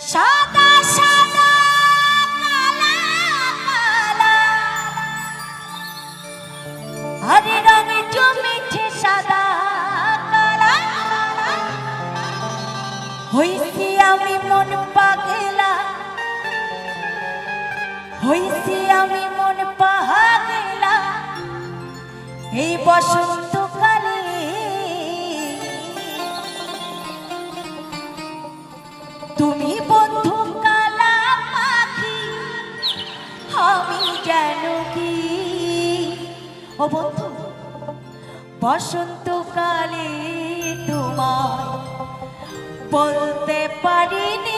সাদা সাদা কালা কালা। আরে রঙে জমেছে সাদা কালা। হইছি আমি মন পাগেলা। হইছি আমি মন পাগেলা। এই বসন্ত ও বন্ধু বসন্তকালে তোমায় বলতে পারিনি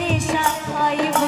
নেশা হয়